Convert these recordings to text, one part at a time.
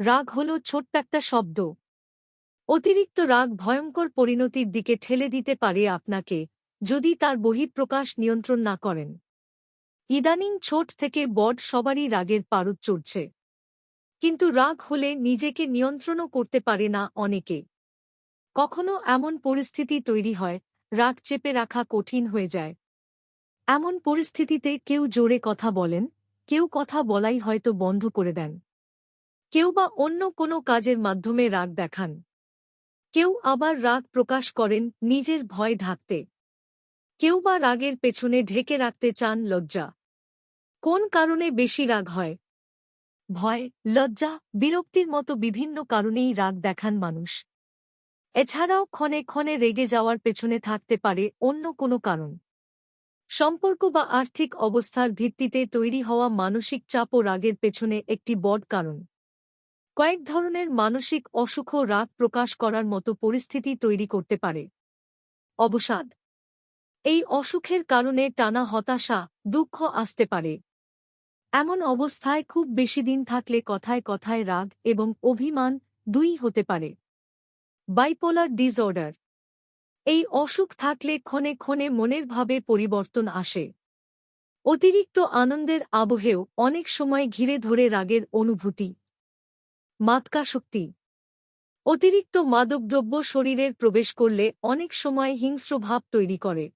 রাগ হল ছোট্ট একটা শব্দ। অতিরিক্ত রাগ ভয়ঙ্কর পরিণতির দিকে ঠেলে দিতে পারে আপনাকে, যদি তার বহিঃপ্রকাশ নিয়ন্ত্রণ না করেন। ইদানিং ছোট থেকে বড সবারই রাগের পারদ চড়ছে। কিন্তু রাগ হলে নিজেকে নিয়ন্ত্রণও করতে পারে না অনেকে। কখনো এমন পরিস্থিতি তৈরি হয়, রাগ চেপে রাখা কঠিন হয়ে যায়। এমন পরিস্থিতিতে কেউ জোরে কথা বলেন, কেউ কথা বলাই হয়তো বন্ধ করে দেন। কেউ বা অন্য কোনো কাজের মাধ্যমে রাগ দেখান। কেউ আবার রাগ প্রকাশ করেন নিজের ভয় ঢাকতে। কেউ বা রাগের পেছনে ঢেকে রাখতে চান লজ্জা। কোন কারণে বেশি রাগ হয়? ভয়, লজ্জা, বিরক্তির মতো বিভিন্ন কারণেই রাগ দেখান মানুষ। এছাড়াও ক্ষণে ক্ষণে রেগে যাওয়ার পেছনে থাকতে পারে অন্য কোনো কারণ। সম্পর্ক বা আর্থিক অবস্থার ভিত্তিতে তৈরি হওয়া মানসিক চাপ ও রাগের পেছনে একটি বড় কারণ। কয়েক ধরনের মানসিক অসুখ রাগ প্রকাশ করার মতো পরিস্থিতি তৈরি করতে পারে। অবসাদ। এই অসুখের কারণে টানা হতাশা, দুঃখ আসতে পারে। এমন অবস্থায় খুব বেশি দিন থাকলে কথায় কথায় রাগ এবং অভিমান দুই হতে পারে। বাইপোলার ডিসঅর্ডার এই অসুখ থাকলে ক্ষণে ক্ষণে মনের ভাবে পরিবর্তন আসে। অতিরিক্ত আনন্দের আবহেও অনেক সময় ঘিরে ধরে রাগের অনুভূতি। মাতকাশক্তি অতিরিক্ত মাদকদ্রব্য শরীরের প্রবেশ করলে অনেক সময় হিংস্র ভাব তৈরি করে।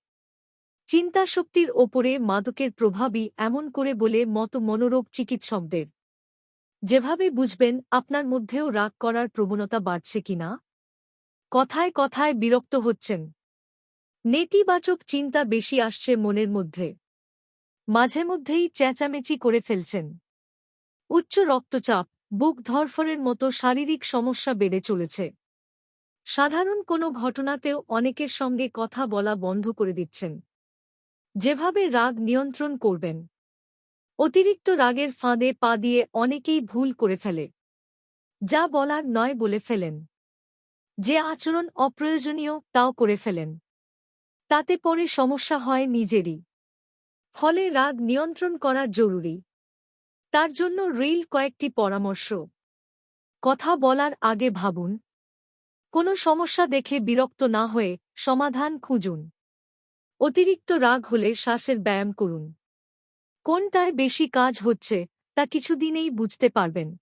চিন্তাশক্তির ওপরে মাদকের প্রভাবই এমন করে বলে মত মনোরোগ চিকিৎসকদের। যেভাবে বুঝবেন, আপনার মধ্যেও রাগ করার প্রবণতা বাড়ছে কিনা কথায় কথায় বিরক্ত হচ্ছেন। নেতিবাচক চিন্তা বেশি আসছে মনের মধ্যে। মাঝে মধ্যেই চেঁচামেচি করে ফেলছেন। উচ্চ রক্তচাপ। বুক ধরফরের মতো শারীরিক সমস্যা বেড়ে চলেছে। সাধারণ কোনো ঘটনাতেও অনেকের সঙ্গে কথা বলা বন্ধ করে দিচ্ছেন। যেভাবে রাগ নিয়ন্ত্রণ করবেন। অতিরিক্ত রাগের ফাঁদে পা দিয়ে অনেকেই ভুল করে ফেলে। যা বলার নয় বলে ফেলেন। যে আচরণ অপ্রয়োজনীয় তাও করে ফেলেন। তাতে পরে সমস্যা হয় নিজেরই। ফলে রাগ নিয়ন্ত্রণ করা জরুরি। তার জন্য রিল কয়েকটি পরামর্শ। কথা বলার আগে ভাবুন। কোনো সমস্যা দেখে বিরক্ত না হয়ে সমাধান খুঁজুন। অতিরিক্ত রাগ হলে শ্বাসের ব্যায়াম করুন। কোনটায় বেশি কাজ হচ্ছে তা কিছুদিনেই বুঝতে পারবেন।